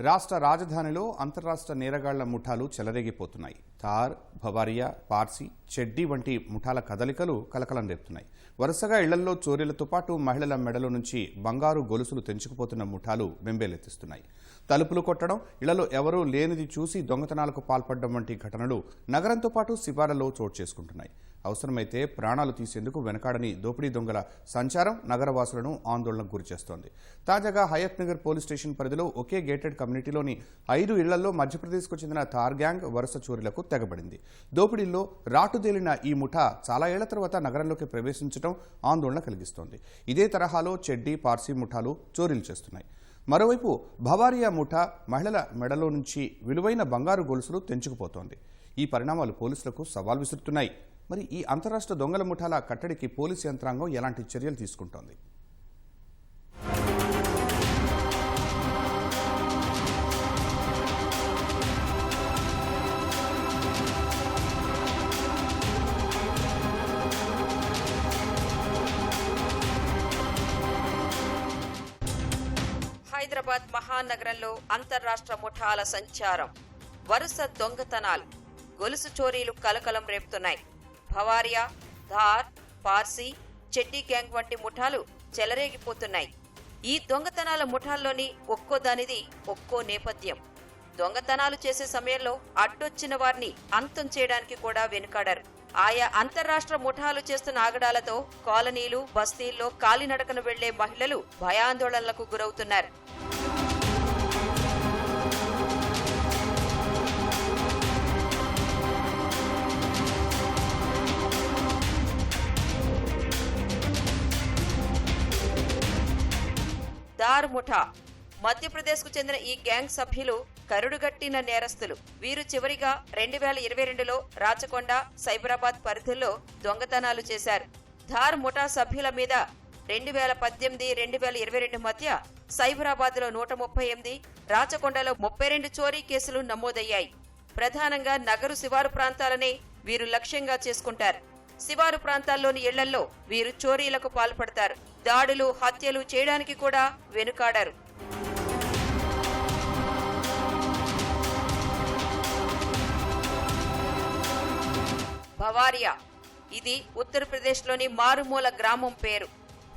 రాష్ట్ర రాజధానిలో అంతర్రాష్ట్ర నేరగాళ్ళ ముఠాలు చెలరేగిపోతున్నాయి. థార్ భవారియా పార్సీ చెడ్డీ వంటి ముఠాల కదలికలు కలకలం రేపుతున్నాయి. వరుసగా ఇళ్ళల్లో చోరీలతో పాటు మహిళల మెడలో నుంచి బంగారు గొలుసులు తెంచుకుపోతున్న ముఠాలు బెంబేలెత్తిస్తున్నాయి తలుపులు కొట్టడం ఇళ్ళలో ఎవరూ లేనిది చూసి దొంగతనాలకు పాల్పడడం వంటి ఘటనలు నగరంతో పాటు శివార్లలో చోటు చేసుకుంటున్నాయి. అవసరమైతే ప్రాణాలు తీసేందుకు వెనకాడని దోపిడీ దొంగల సంచారం నగరవాసులను ఆందోళనకు గురిచేస్తోంది. తాజాగా హయత్ నగర్ పోలీస్ స్టేషన్ పరిధిలో ఒకే గేటెడ్ కమ్యూనిటీలోని ఐదు ఇళ్ళలో మధ్యప్రదేశ్కు చెందిన థార్ గ్యాంగ్ వరుస చోరీలకు తెగబడింది. దోపిడీల్లో రాటుదేలిన ఈ ముఠా చాలా ఏళ్ళ తర్వాత నగరంలోకి ప్రవేశించడం ఆందోళన కలిగిస్తోంది. ఇదే తరహాలో చెడ్డీ పార్సీ ముఠాలు చోరీలు చేస్తున్నాయి. మరోవైపు భవారియా ముఠా మహిళల మెడలో నుంచి విలువైన బంగారు గొలుసులు తెంచుకుపోతోంది. ఈ పరిణామాలు పోలీసులకు సవాల్ విసురుతున్నాయి. మరి ఈ అంతరాష్ట్ర దొంగల ముఠాల కట్టడికి పోలీసు యంత్రాంగం ఎలాంటి చర్యలు తీసుకుంటోంది? హైదరాబాద్ మహానగరంలో అంతర్రాష్ట్ర ముఠాల సంచారం. వరుస దొంగతనాలు. గొలుసు చోరీలు కలకలం రేపుతున్నాయి. భవారియా ధార్ పార్సీ చెడ్డీ గ్యాంగ్ వంటి ముఠాలు చెలరేగిపోతున్నాయి. ఈ దొంగతనాల ముఠాల్లోని ఒక్కో దానిది ఒక్కో నేపథ్యం. దొంగతనాలు చేసే సమయంలో అడ్డొచ్చిన వారిని అంతం చేయడానికి కూడా వెనుకాడారు. ఆయా అంతర్రాష్ట్ర ముఠాలు చేస్తున్న ఆగడాలతో కాలనీలు బస్తీల్లో కాలినడకన వెళ్ళే మహిళలు భయాందోళనలకు గురవుతున్నారు. దార్ ముఠా మధ్యప్రదేశ్కు చెందిన ఈ గ్యాంగ్ సభ్యులు కరుడుగట్టిన నేరస్తులు. వీరు చివరిగా రెండు వేల ఇరవై రెండులో రాచకొండ సైబరాబాద్ పరిధుల్లో దొంగతనాలు చేశారు. ధార్ ముఠా సభ్యుల మీద రెండు వేల పద్దెనిమిది రెండు వేల ఇరవై రెండు మధ్య సైబరాబాద్లో నూట ముప్పై ఎనిమిది రాచకొండలో ముప్పై రెండు చోరీ కేసులు నమోదయ్యాయి. ప్రధానంగా నగరు శివారు ప్రాంతాలనే వీరు లక్ష్యంగా చేసుకుంటారు. శివారు ప్రాంతాల్లోని ఇళ్ళల్లో వీరు చోరీలకు పాల్పడతారు. దాడులు హత్యలు చేయడానికి కూడా వెనుకాడారు. భవారియా. ఇది ఉత్తరప్రదేశ్లోని మారుమూల గ్రామం పేరు.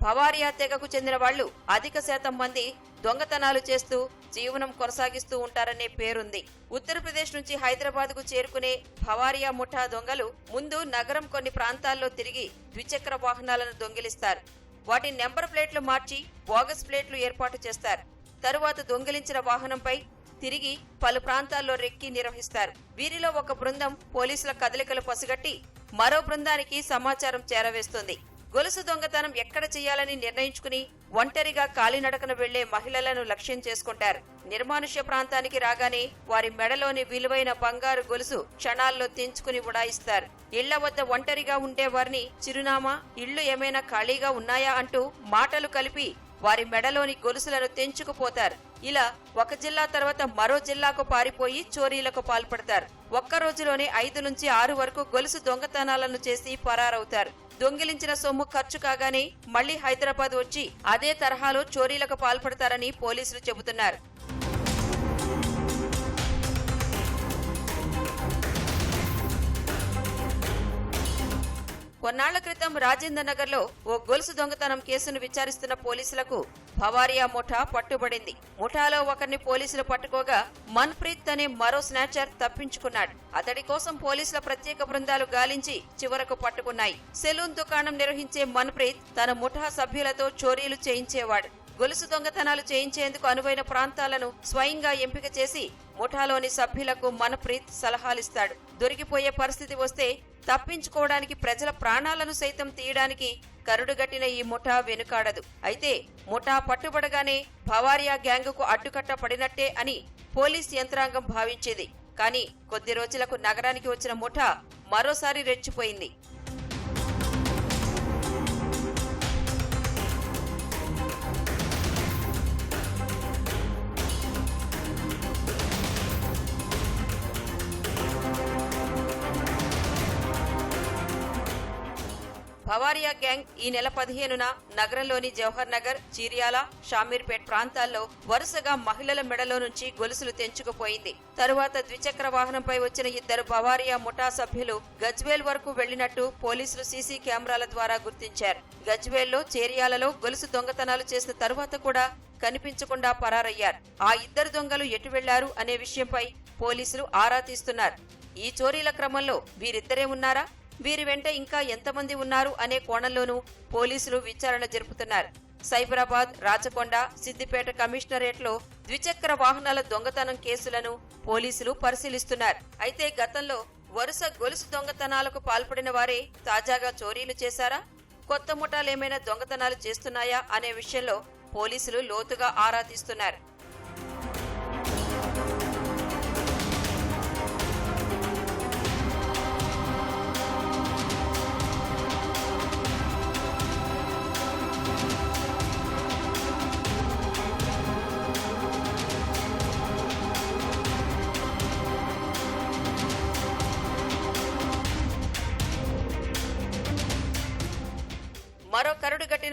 భవారియా తెగకు చెందిన వాళ్ళు అధిక శాతం మంది దొంగతనాలు చేస్తూ జీవనం కొనసాగిస్తూ ఉంటారనే పేరుంది. ఉత్తరప్రదేశ్ నుంచి హైదరాబాద్కు చేరుకునే భవారియా ముఠా దొంగలు ముందు నగరం కొన్ని ప్రాంతాల్లో తిరిగి ద్విచక్ర వాహనాలను దొంగిలిస్తారు. వాటి నెంబర్ ప్లేట్లు మార్చి బోగస్ ప్లేట్లు ఏర్పాటు చేస్తారు. తరువాత దొంగిలించిన వాహనంపై తిరిగి పలు ప్రాంతాల్లో రెక్కి నిర్వహిస్తారు. వీరిలో ఒక బృందం పోలీసుల కదలికలు పసిగట్టి మరో బృందానికి సమాచారం చేరవేస్తుంది. గొలుసు దొంగతనం ఎక్కడ చేయాలని నిర్ణయించుకుని ఒంటరిగా కాలినడకన వెళ్ళే మహిళలను లక్ష్యం చేసుకుంటారు. నిర్మానుష్య ప్రాంతానికి రాగానే వారి మెడలోని విలువైన బంగారు గొలుసు క్షణాల్లో తెంచుకుని ఉడాయిస్తారు. ఇళ్ళ వద్ద ఒంటరిగా ఉండే వారిని చిరునామా ఇళ్ళు ఏమైనా ఖాళీగా ఉన్నాయా? అంటూ మాటలు కలిపి వారి మెడలోని గొలుసులను తెంచుకుపోతారు. ఇలా ఒక జిల్లా తర్వాత మరో జిల్లాకు పారిపోయి చోరీలకు పాల్పడతారు. ఒక్క రోజులోనే ఐదు నుంచి ఆరు వరకు గొలుసు దొంగతనాలను చేసి పరారవుతారు. దొంగిలించిన సొమ్ము ఖర్చు కాగానే మళ్ళీ హైదరాబాద్ వచ్చి అదే తరహాలో చోరీలకు పాల్పడతారని పోలీసులు చెబుతున్నారు. కొన్నాళ్ళ క్రితం రాజేందర్ నగర్లో ఓ గొలుసు దొంగతనం కేసును విచారిస్తున్న పోలీసులకు భవారియా ముఠా పట్టుబడింది. ముఠాలో ఒకరిని పోలీసులు పట్టుకోగా మన్ప్రీత్ అనే మరో స్నాచర్ తప్పించుకున్నాడు. అతడి కోసం పోలీసుల ప్రత్యేక బృందాలు గాలించి చివరకు పట్టుకున్నాయి. సెలూన్ దుకాణం నిర్వహించే మన్ప్రీత్ తన ముఠా సభ్యులతో చోరీలు చేయించేవాడు. గొలుసు దొంగతనాలు చేయించేందుకు అనువైన ప్రాంతాలను స్వయంగా ఎంపిక చేసి ముఠాలోని సభ్యులకు మనప్రీత్ సలహాలిస్తాడు. దొరికిపోయే పరిస్థితి వస్తే తప్పించుకోవడానికి ప్రజల ప్రాణాలను సైతం తీయడానికి కరుడుగట్టిన ఈ ముఠా వెనుకాడదు. అయితే ముఠా పట్టుబడగానే భవారియా గ్యాంగుకు అడ్డుకట్ట పడినట్టే అని పోలీస్ యంత్రాంగం భావించేది. కానీ కొద్ది రోజులకు నగరానికి వచ్చిన ముఠా మరోసారి రెచ్చిపోయింది. భవారియా గ్యాంగ్ ఈ నెల పదిహేనున నగరంలోని జవహర్ నగర్ చీర్యాల షామీర్పేట్ ప్రాంతాల్లో వరుసగా మహిళల మెడలో నుంచి గొలుసులు తెంచుకుపోయింది. తరువాత ద్విచక్ర వాహనంపై వచ్చిన ఇద్దరు బవారియా ముఠా సభ్యులు గజ్వేల్ వరకు వెళ్ళినట్టు పోలీసులు సీసీ కెమెరాల ద్వారా గుర్తించారు. గజ్వేల్లో చేరియాలలో గొలుసు దొంగతనాలు చేసిన తరువాత కూడా కనిపించకుండా పరారయ్యారు. ఆ ఇద్దరు దొంగలు ఎటు వెళ్ళారు అనే విషయంపై పోలీసులు ఆరా తీస్తున్నారు. ఈ చోరీల క్రమంలో వీరిద్దరే ఉన్నారా? వీరి వెంట ఇంకా ఎంతమంది ఉన్నారు అనే కోణంలోనూ పోలీసులు విచారణ జరుపుతున్నారు. సైబరాబాద్ రాచకొండ సిద్దిపేట కమిషనరేట్లో ద్విచక్ర వాహనాల దొంగతనం కేసులను పోలీసులు పరిశీలిస్తున్నారు. అయితే గతంలో వరుస గొలుసు దొంగతనాలకు పాల్పడిన వారే తాజాగా చోరీలు చేశారా? కొత్త ముఠాలేమైనా దొంగతనాలు చేస్తున్నాయా? అనే విషయంలో పోలీసులు లోతుగా ఆరా తీస్తున్నారు.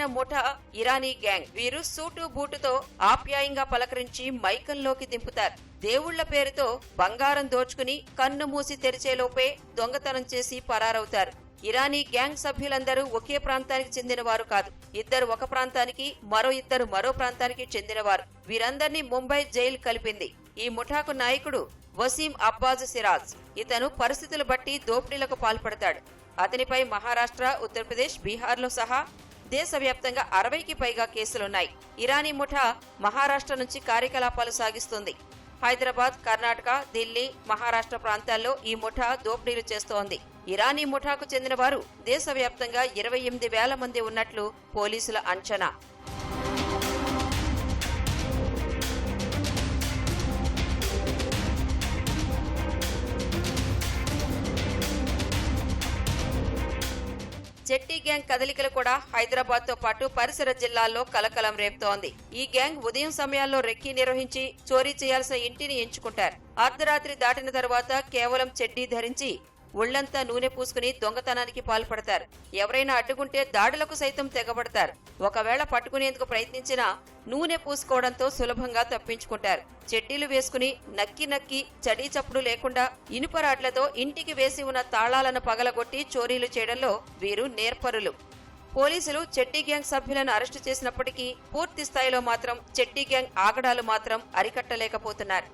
ముఠా ఇరానీ గ్యాంగ్. వీరు సూటు బూటుతో ఆప్యాయంగా పలకరించి మైకంలోకి దింపుతారు. దేవుళ్ళ పేరుతో బంగారం దోచుకుని కన్ను మూసి తెరిచేలోపే దొంగతనం చేసి పరారవుతారు. ఇరానీ గ్యాంగ్ సభ్యులందరూ ఒకే ప్రాంతానికి చెందినవారు కాదు. ఇద్దరు ఒక ప్రాంతానికి మరో ఇద్దరు మరో ప్రాంతానికి చెందినవారు. వీరందరినీ ముంబై జైలు కలిపింది. ఈ ముఠాకు నాయకుడు వసీం అబ్బాజ్ సిరాజ్. ఇతను పరిస్థితులు బట్టి దోపిడీలకు పాల్పడతాడు. అతనిపై మహారాష్ట్ర ఉత్తరప్రదేశ్ బీహార్లో సహా దేశవ్యాప్తంగా అరవైకి పైగా కేసులున్నాయి. ఇరానీ ముఠా మహారాష్ట్ర నుంచి కార్యకలాపాలు సాగిస్తుంది. హైదరాబాద్ కర్ణాటక ఢిల్లీ మహారాష్ట్ర ప్రాంతాల్లో ఈ ముఠా దోపిడీలు చేస్తోంది. ఇరానీ ముఠాకు చెందిన వారు దేశవ్యాప్తంగా ఇరవై ఎనిమిది వేల మంది ఉన్నట్లు పోలీసుల అంచనా. చెట్టి గ్యాంగ్ కదలికలు కూడా హైదరాబాద్తో పాటు పరిసర జిల్లాల్లో కలకలం రేపుతోంది. ఈ గ్యాంగ్ ఉదయం సమయాల్లో రెక్కీ నిర్వహించి చోరీ చేయాల్సిన ఇంటిని ఎంచుకుంటారు. అర్ధరాత్రి దాటిన తర్వాత కేవలం చెడ్డీ ధరించి ఒళ్ళంతా నూనె పూసుకుని దొంగతనానికి పాల్పడతారు. ఎవరైనా అడ్డుకుంటే దాడులకు సైతం తెగబడతారు. ఒకవేళ పట్టుకునేందుకు ప్రయత్నించినా నూనె పూసుకోవడంతో సులభంగా తప్పించుకుంటారు. చెడ్డీలు వేసుకుని నక్కి నక్కి చడీ చప్పుడు లేకుండా ఇనుప రాడ్లతో ఇంటికి వేసి ఉన్న తాళాలను పగలగొట్టి చోరీలు చేయడంలో వీరు నేర్పరులు. పోలీసులు చెట్టి గ్యాంగ్ సభ్యులను అరెస్టు చేసినప్పటికీ పూర్తి స్థాయిలో మాత్రం చెట్టి గ్యాంగ్ ఆగడాలు మాత్రం అరికట్టలేకపోతున్నారు.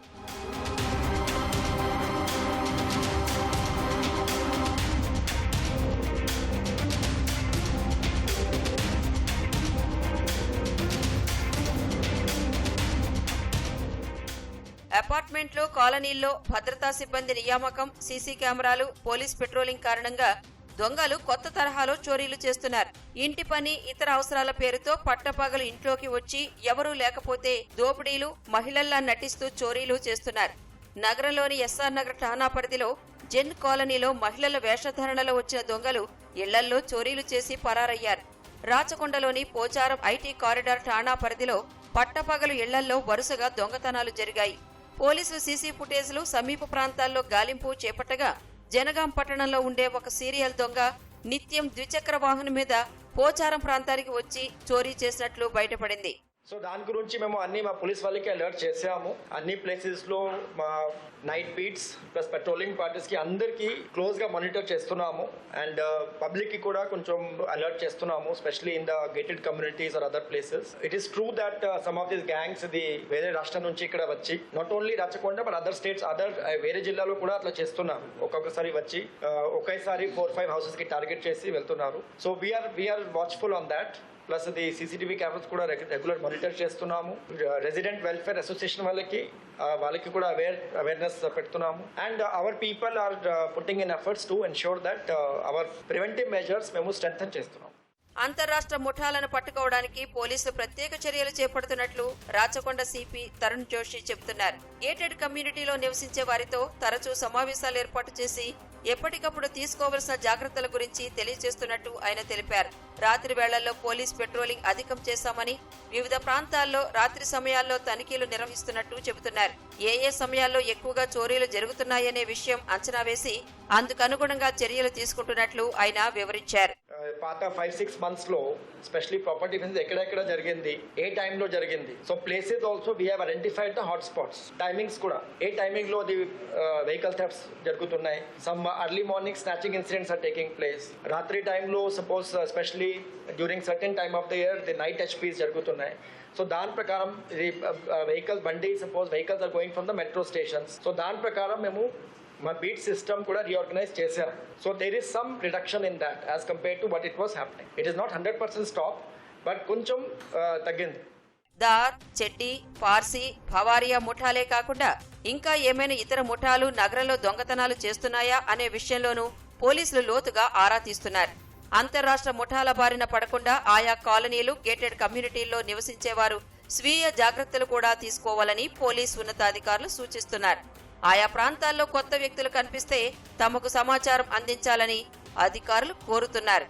అపార్ట్మెంట్లు కాలనీల్లో భద్రతా సిబ్బంది నియామకం సీసీ కెమెరాలు పోలీస్ పెట్రోలింగ్ కారణంగా దొంగలు కొత్త తరహాలో చోరీలు చేస్తున్నారు. ఇంటి పని ఇతర అవసరాల పేరుతో పట్టపగలు ఇంట్లోకి వచ్చి ఎవరూ లేకపోతే దోపిడీలు మహిళల్లా నటిస్తూ చోరీలు చేస్తున్నారు. నగరంలోని ఎస్ఆర్ నగర్ ఠానా పరిధిలో జెన్ కాలనీలో మహిళల వేషధారణలో వచ్చిన దొంగలు ఇళ్ళల్లో చోరీలు చేసి పరారయ్యారు. రాచకొండలోని పోచారం ఐటీ కారిడార్ ఠాణా పరిధిలో పట్టపగలు ఇళ్ళల్లో వరుసగా దొంగతనాలు జరిగాయి. పోలీసులు సీసీ ఫుటేజ్లు సమీప ప్రాంతాల్లో గాలింపు చేపట్టగా జనగాం పట్టణంలో ఉండే ఒక సీరియల్ దొంగ నిత్యం ద్విచక్ర వాహనం మీద పోచారం ప్రాంతానికి వచ్చి చోరీ చేసినట్లు బయటపడింది. సో దాని గురించి మేము అన్ని మా పోలీస్ వాళ్ళకి అలర్ట్ చేసాము అన్ని ప్లేసెస్లో మా నైట్ బీట్స్ ప్లస్ పెట్రోలింగ్ పార్టీస్కి అందరికి క్లోజ్గా మానిటర్ చేస్తున్నాము. అండ్ పబ్లిక్ uh, కి కూడా కొంచెం అలర్ట్ చేస్తున్నాము specially in the gated communities or other places it is true that some of this gangs ఇది వేరే రాష్ట్రం నుంచి ఇక్కడ వచ్చి not only Rachakonda but other states other వేరే జిల్లాలో కూడా అట్లా చేస్తున్నారు. ఒక్కొక్కసారి వచ్చి uh, ఒకేసారి ఫోర్ ఫైవ్ హౌసెస్కి టార్గెట్ చేసి వెళ్తున్నారు. So we're we're watchful on that plus అది సీసీటీవీ కెమెరాస్ కూడా రెగ్యులర్ మానిటర్ చేస్తున్నాము. రెసిడెంట్ వెల్ఫేర్ అసోసియేషన్ వాళ్ళకి వాళ్ళకి కూడా అవేర్ అవేర్నెస్ పెడుతున్నాము. And our people are putting in efforts to ensure that our preventive measures మేము స్ట్రెంగ్ చేస్తున్నాం అంతరాష్ట్ర ముఠాలను పట్టుకోవడానికి పోలీసులు ప్రత్యేక చర్యలు చేపడుతున్నట్లు రాచకొండ సిపి తరుణ్ జోషి చెబుతున్నారు గేటెడ్ కమ్యూనిటీలో నివసించే వారితో తరచూ సమావేశాలు ఏర్పాటు చేసి ఎప్పటికప్పుడు తీసుకోవలసిన జాగ్రత్తల గురించి తెలియజేస్తున్నట్టు ఆయన తెలిపారు. రాత్రి వేళల్లో పోలీస్ పెట్రోలింగ్ అధికం చేశామని వివిధ ప్రాంతాల్లో రాత్రి సమయాల్లో తనిఖీలు నిర్వహిస్తున్నట్టు చెబుతున్నారు. ఏ ఏ సమయాల్లో ఎక్కువగా చోరీలు జరుగుతున్నాయనే విషయం అంచనా వేసి అందుకనుగుణంగా చర్యలు తీసుకుంటున్నట్లు ఆయన వివరించారు. పాత ఫైవ్ సిక్స్ మంత్స్లో స్పెషలీ ప్రాపర్టీ డిఫెన్స్ ఎక్కడెక్కడ జరిగింది ఏ టైంలో జరిగింది. So places also we have identified the hot spots timings కూడా. ఏ టైమింగ్లో అది వెహికల్ థెఫ్ట్స్ జరుగుతున్నాయి? Some early morning snatching incidents are taking place రాత్రి టైంలో suppose specially during certain time of the year the night HPs జరుగుతున్నాయి. So దాని ప్రకారం వెహికల్ బండి suppose vehicles are going from the metro stations so దాని ప్రకారం మేము మా బీట్ సిస్టమ్ కూడా రీఆర్గనైజ్ చేశాం so there is some reduction in that as compare to what it was happening it is not hundred percent stop but కొంచెం తగ్గింది. దార్ చెట్టి పార్సీ భవారియా ముఠాలే కాకుండా ఇంకా ఏమైనా ఇతర ముఠాలు నగరంలో దొంగతనాలు చేస్తున్నాయా అనే విషయంలోనూ పోలీసులు లోతుగా ఆరా తీస్తున్నారు. అంతర్రాష్ట్ర ముఠాల బారిన పడకుండా ఆయా కాలనీలు గేటెడ్ కమ్యూనిటీల్లో నివసించేవారు స్వీయ జాగ్రత్తలు కూడా తీసుకోవాలని పోలీసు ఉన్నతాధికారులు సూచిస్తున్నారు. ఆయా ప్రాంతాల్లో కొత్త వ్యక్తులు కనిపిస్తే తమకు సమాచారం అందించాలని అధికారులు కోరుతున్నారు.